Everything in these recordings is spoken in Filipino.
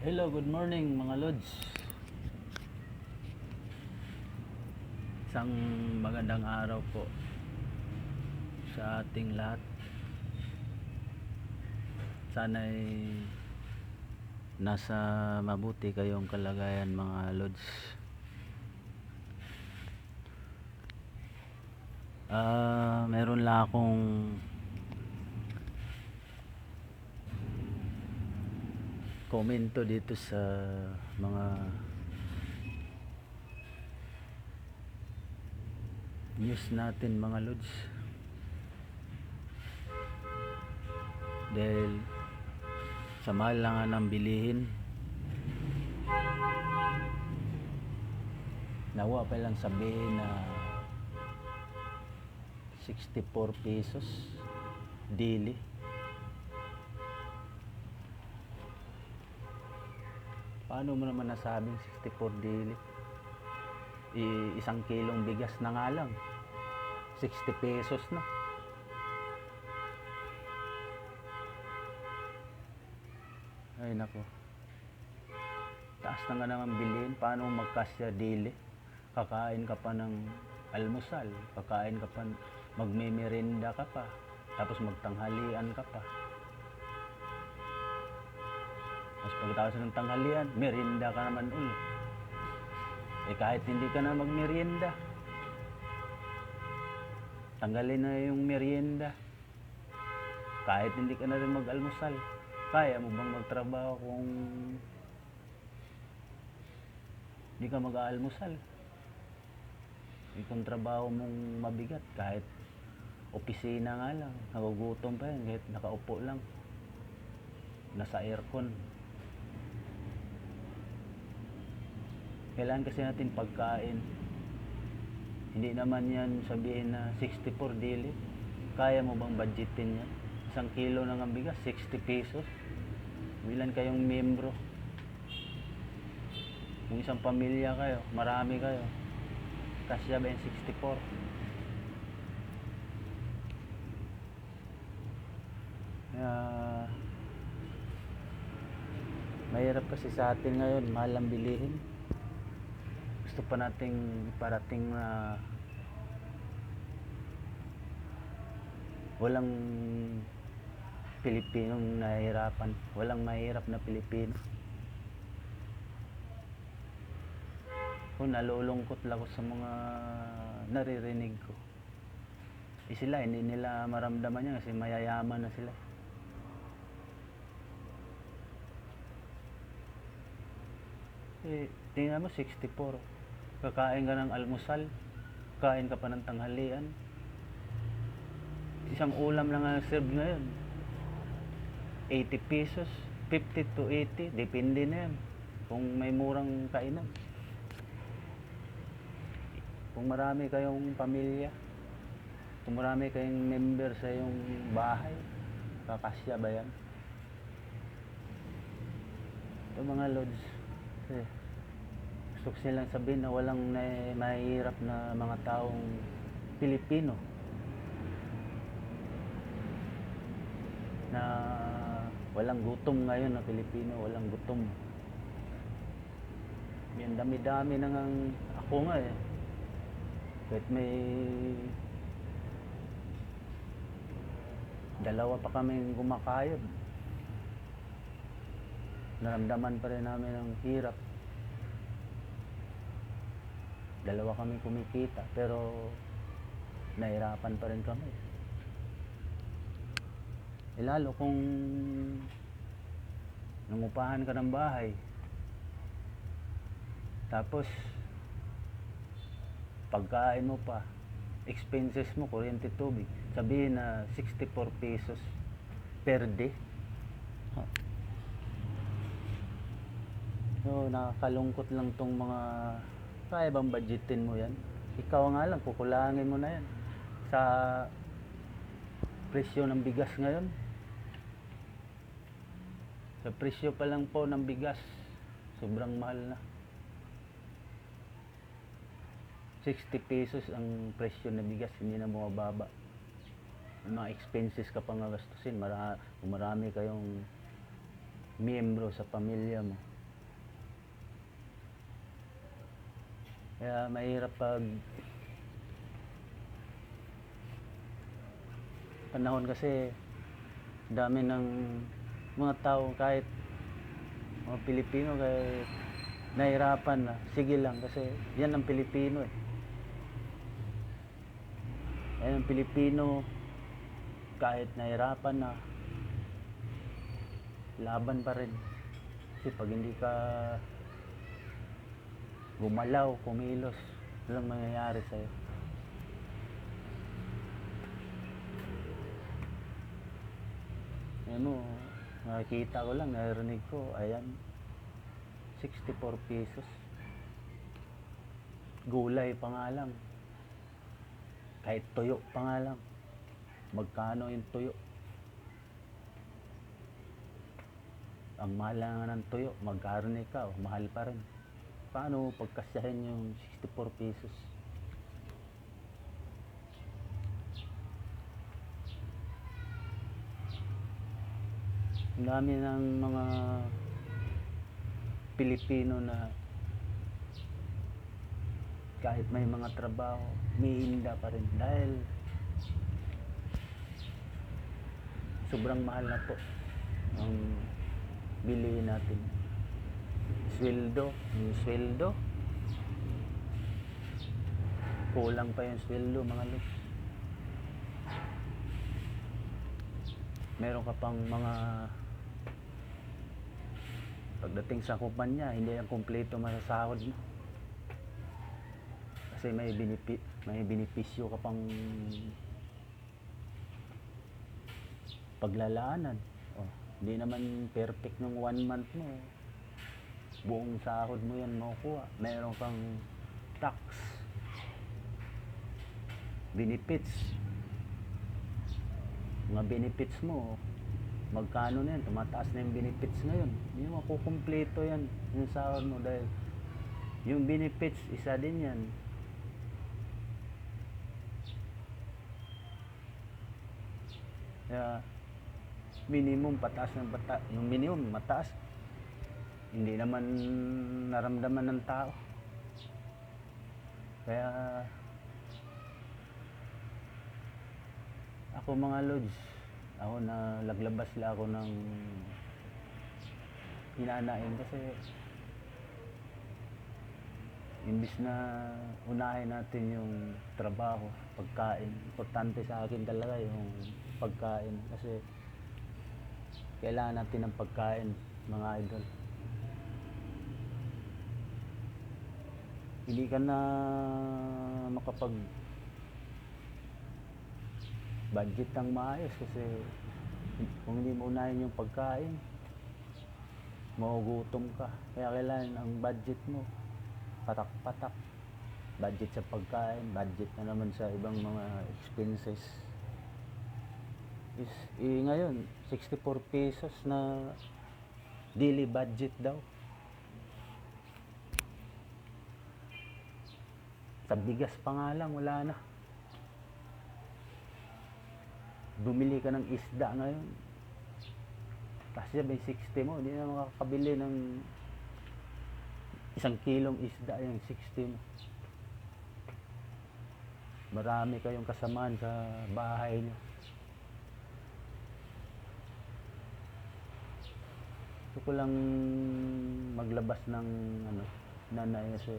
Hello, good morning mga lods. Isang magandang araw po sa ating lahat. Sana'y nasa mabuti kayong kalagayan mga lods. Ah, meron lang akong komento dito sa mga news natin mga lods. Dahil sa mahal lang nga ng bilihin nawa pa lang sabihin na 64 pesos daily Paano mo naman nasabing 64 daily? I- isang kilong bigas na nga lang. 60 pesos na. Ay nako. Taas na nga naman bilhin. Paano magkasya daily? Kakain ka pa ng almusal. Kakain ka pa, magmemerenda ka pa. Tapos magtanghalian ka pa. Tapos pagkatapos ng tanghalian, merienda ka naman ulit. Eh kahit hindi ka na magmerienda, tanggalin na yung merienda. Kahit hindi ka na rin mag-almusal, kaya mo bang magtrabaho kung hindi ka mag-aalmusal? Kung trabaho mong mabigat, kahit opisina nga lang, nagugutom pa yan, kahit nakaupo lang, nasa aircon, kailangan kasi natin pagkain. Hindi naman yan sabihin na 64 daily. Kaya mo bang budgetin yan? Isang kilo ng ang bigas, 60 pesos. Bilan kayong membro? Kung isang pamilya kayo, marami kayo. Kasya ba yung 64? Kaya, mahirap kasi sa atin ngayon, mahal bilihin gusto pa nating parating na walang Pilipinong nahihirapan. Walang mahirap na Pilipino. Kung nalulungkot lang ako sa mga naririnig ko. Eh sila, hindi nila maramdaman yan kasi mayayaman na sila. Eh, tingnan mo, 64. Kakain ka ng almusal, kain ka pa ng tanghalian. Isang ulam lang ang serve ngayon. 80 pesos, 50 to 80, depende na yan. Kung may murang kainan. Kung marami kayong pamilya, kung marami kayong member sa iyong bahay, kakasya ba yan? Ito mga lods, eh, gusto ko silang sabihin na walang mahirap na mga taong Pilipino na walang gutom ngayon na Pilipino, walang gutom. Yan dami-dami na ngang ako nga eh. Kahit may dalawa pa kaming gumakayod. Naramdaman pa rin namin ang hirap dalawa kami kumikita pero nahirapan pa rin kami. Eh, lalo kung nangupahan ka ng bahay. Tapos pagkain mo pa expenses mo kuryente tubig. Sabihin na 64 pesos per day. Ha. so nakakalungkot lang tong mga kaya bang budgetin mo yan? Ikaw nga lang, kukulangin mo na yan. Sa presyo ng bigas ngayon. Sa presyo pa lang po ng bigas, sobrang mahal na. 60 pesos ang presyo ng bigas, hindi na bumababa. May mga expenses ka pang gastusin, mara, marami kayong miyembro sa pamilya mo. Kaya mahirap pag panahon kasi dami ng mga tao kahit mga Pilipino kahit nahirapan na. Sige lang kasi yan ang Pilipino eh. Yan ang Pilipino kahit nahirapan na laban pa rin. Kasi pag hindi ka gumalaw, kumilos walang mangyayari sa'yo Ayan mo, nakikita ko lang, narinig ko, ayan, 64 pesos. Gulay pa nga lang. Kahit tuyo pa nga lang. Magkano yung tuyo? Ang mahal nga ng tuyo, magkarne ka, oh, mahal pa rin. Paano pagkasyahin yung 64 pesos? Ang dami ng mga Pilipino na kahit may mga trabaho, miinda pa rin dahil sobrang mahal na po ang bilihin natin. Sweldo, yung sweldo. Kulang pa yung sweldo mga lods. Meron ka pang mga pagdating sa kumpanya, hindi yan kumpleto masasahod mo. Kasi may binipi, may binipisyo ka pang paglalaanan. Oh, hindi naman perfect ng one month mo. Buong sahod mo yan makukuha. Meron kang tax. Benefits. Mga benefits mo, magkano na yan, tumataas na yung benefits ngayon. Hindi mo makukumpleto yan, yung sahod mo dahil yung benefits, isa din yan. Kaya, minimum pataas ng pata, yung minimum mataas. Hindi naman naramdaman ng tao. Kaya, ako mga lods, ako na laglabas lang ako ng hinanain kasi imbis na unahin natin yung trabaho, pagkain. Importante sa akin talaga yung pagkain kasi kailangan natin ng pagkain, mga idol. Hindi ka na makapag budget ng maayos kasi kung hindi mo unahin yung pagkain, magugutom ka. Kaya kailangan ang budget mo, patak-patak. Budget sa pagkain, budget na naman sa ibang mga expenses. Is, eh, ngayon, 64 pesos na daily budget daw. Sa bigas pa nga lang, wala na. bumili ka ng isda ngayon. Kasi may 60 mo, hindi na makakabili ng isang kilong isda yung 60 mo. Marami kayong kasamaan sa bahay niyo. Gusto ko lang maglabas ng ano, nanay kasi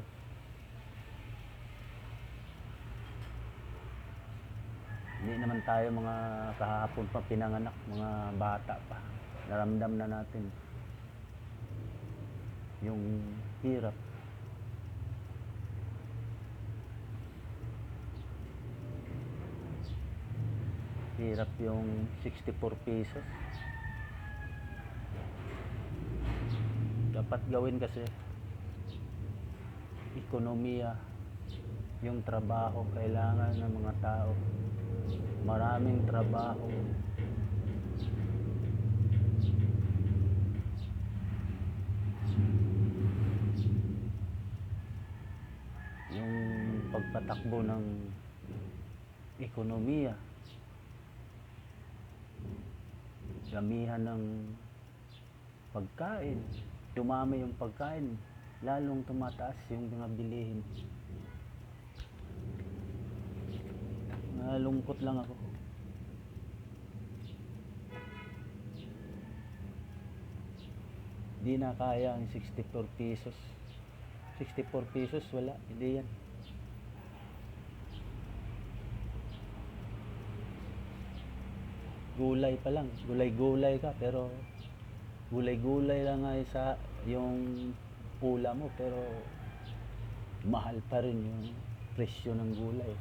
Hindi naman tayo mga kahapon pa pinanganak, mga bata pa. Naramdam na natin yung hirap. Hirap yung 64 pesos. Dapat gawin kasi ekonomiya yung trabaho kailangan ng mga tao maraming trabaho. Yung pagpatakbo ng ekonomiya, damihan ng pagkain, dumami yung pagkain, lalong tumataas yung mga bilihin. Nalungkot lang ako. Di na kaya ang 64 pesos. 64 pesos, wala. Hindi yan. Gulay pa lang. Gulay-gulay ka, pero gulay-gulay lang ay sa yung pula mo, pero mahal pa rin yung presyo ng gulay.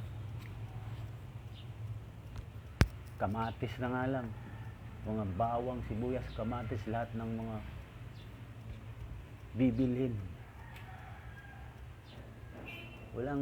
Kamatis na nga lang. Mga bawang, sibuyas, kamatis, lahat ng mga bibilhin. Walang